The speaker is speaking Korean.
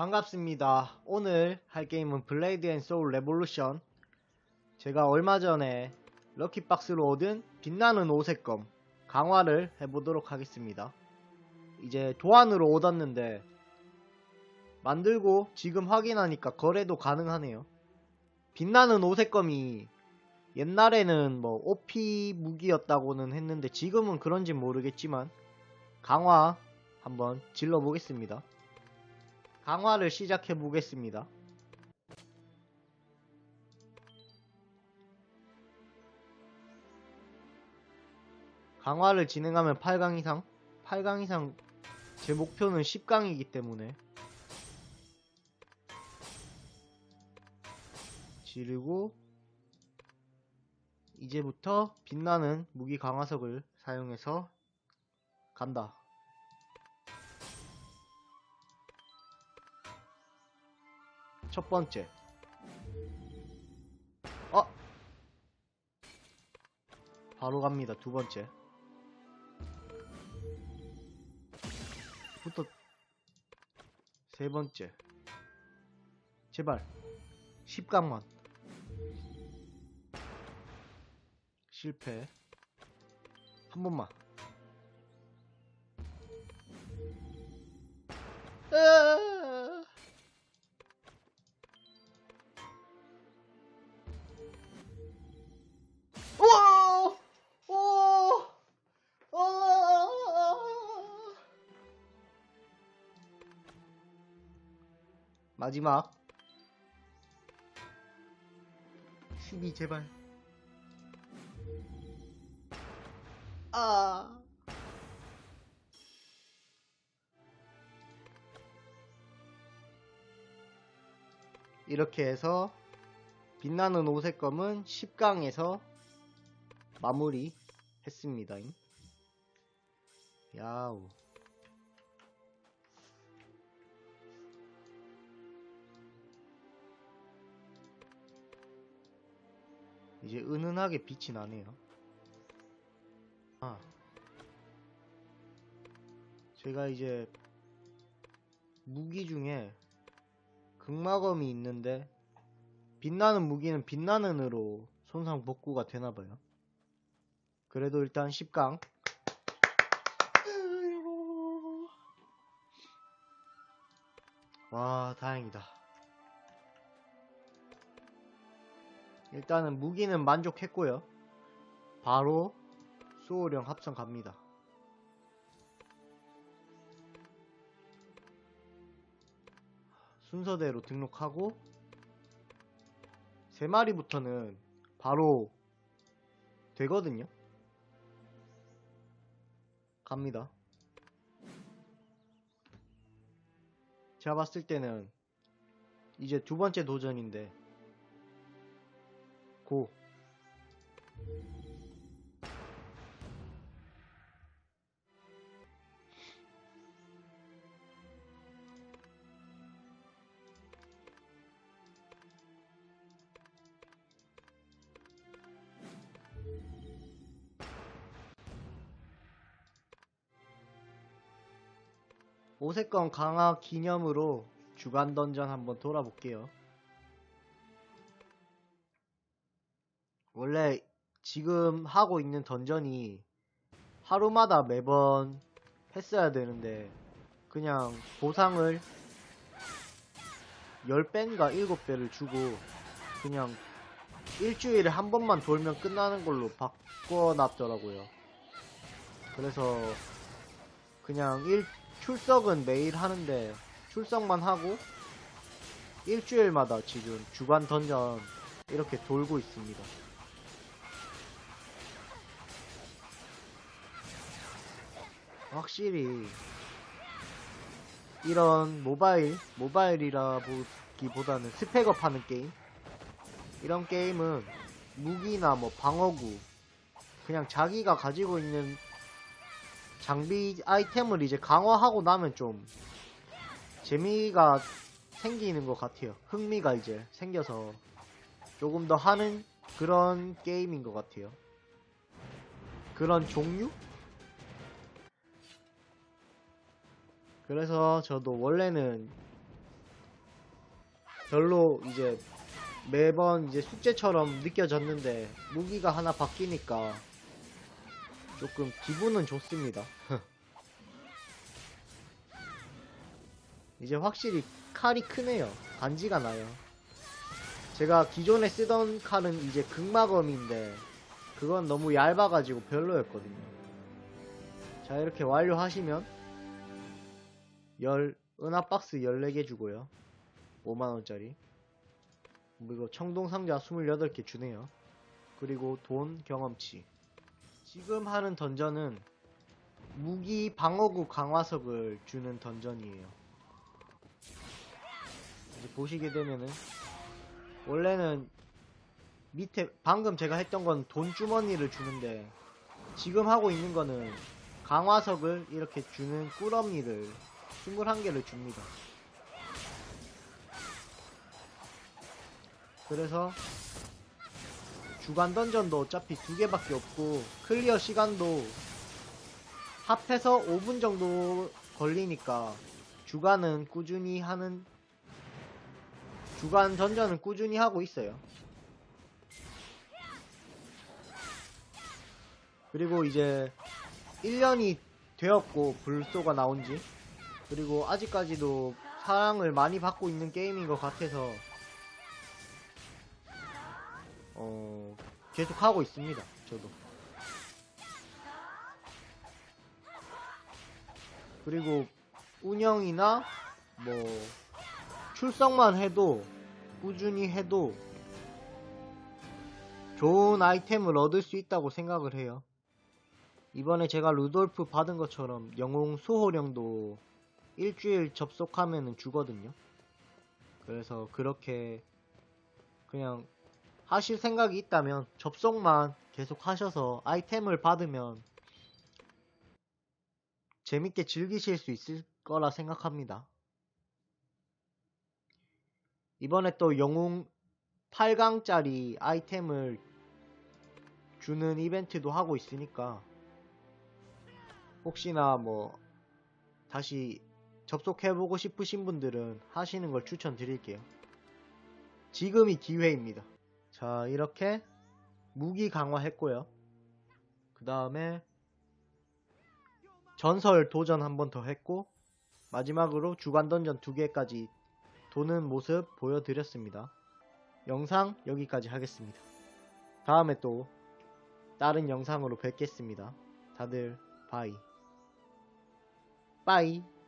반갑습니다. 오늘 할 게임은 블레이드 앤 소울 레볼루션. 제가 얼마 전에 럭키박스로 얻은 빛나는 오색검 강화를 해보도록 하겠습니다. 이제 도안으로 얻었는데 만들고 지금 확인하니까 거래도 가능하네요. 빛나는 오색검이 옛날에는 뭐 OP 무기였다고는 했는데 지금은 그런지 모르겠지만 강화 한번 질러 보겠습니다. 강화를 시작해 보겠습니다. 강화를 진행하면 8강 이상? 8강 이상 제 목표는 10강이기 때문에 지르고 이제부터 빛나는 무기 강화석을 사용해서 간다. 첫 번째. 어? 바로 갑니다. 두 번째. 부터 세 번째. 제발. 10강만. 실패. 한 번만. 마지막 12 제발 아 이렇게 해서 빛나는 오색검은 10강에서 마무리 했습니다. 야우. 이제 은은하게 빛이 나네요. 아. 제가 이제 무기 중에 극마검이 있는데 빛나는 무기는 빛나는 으로 손상 복구가 되나봐요. 그래도 일단 10강. 와, 다행이다. 일단은 무기는 만족했고요. 바로 소울형 합성 갑니다. 순서대로 등록하고 세 마리부터는 바로 되거든요. 갑니다. 제가 봤을 때는 이제 두 번째 도전인데 고 오색권 강화 기념으로 주간 던전 한번 돌아볼게요. 원래 지금 하고 있는 던전이 하루마다 매번 했어야 되는데 그냥 보상을 10배인가 7배를 주고 그냥 일주일에 한 번만 돌면 끝나는 걸로 바꿔놨더라고요. 그래서 그냥 일, 출석은 매일 하는데 출석만 하고 일주일마다 지금 주간 던전 이렇게 돌고 있습니다. 확실히 이런 모바일 모바일이라 보기보다는 스펙업 하는 게임 이런 게임은 무기나 뭐 방어구 그냥 자기가 가지고 있는 장비 아이템을 이제 강화하고 나면 좀 재미가 생기는 것 같아요. 흥미가 이제 생겨서 조금 더 하는 그런 게임인 것 같아요. 그런 종류? 그래서 저도 원래는 별로 이제 매번 이제 숙제처럼 느껴졌는데 무기가 하나 바뀌니까 조금 기분은 좋습니다. 이제 확실히 칼이 크네요. 반지가 나요. 제가 기존에 쓰던 칼은 이제 극마검인데 그건 너무 얇아가지고 별로였거든요. 자 이렇게 완료하시면 열 은하 박스 14개 주고요. 5만원짜리 그리고 청동 상자 28개 주네요. 그리고 돈 경험치 지금 하는 던전은 무기 방어구 강화석을 주는 던전이에요. 이제 보시게 되면은 원래는 밑에 방금 제가 했던 건 돈 주머니를 주는데 지금 하고 있는 거는 강화석을 이렇게 주는 꿀업니를 21개를 줍니다. 그래서 주간 던전도 어차피 두 개밖에 없고 클리어 시간도 합해서 5분 정도 걸리니까 주간은 꾸준히 하는 주간 던전은 꾸준히 하고 있어요. 그리고 이제 1년이 되었고 불소가 나온지 그리고 아직까지도 사랑을 많이 받고 있는 게임인 것 같아서 어 계속 하고 있습니다. 저도. 그리고 운영이나 뭐 출석만 해도 꾸준히 해도 좋은 아이템을 얻을 수 있다고 생각을 해요. 이번에 제가 루돌프 받은 것처럼 영웅 수호령도 일주일 접속하면 주거든요. 그래서 그렇게 그냥 하실 생각이 있다면 접속만 계속 하셔서 아이템을 받으면 재밌게 즐기실 수 있을 거라 생각합니다. 이번에 또 영웅 8강짜리 아이템을 주는 이벤트도 하고 있으니까 혹시나 뭐 다시 접속해보고 싶으신 분들은 하시는 걸 추천드릴게요. 지금이 기회입니다. 자, 이렇게 무기 강화했고요. 그 다음에 전설 도전 한 번 더 했고 마지막으로 주간 던전 두 개까지 도는 모습 보여드렸습니다. 영상 여기까지 하겠습니다. 다음에 또 다른 영상으로 뵙겠습니다. 다들 바이. 빠이.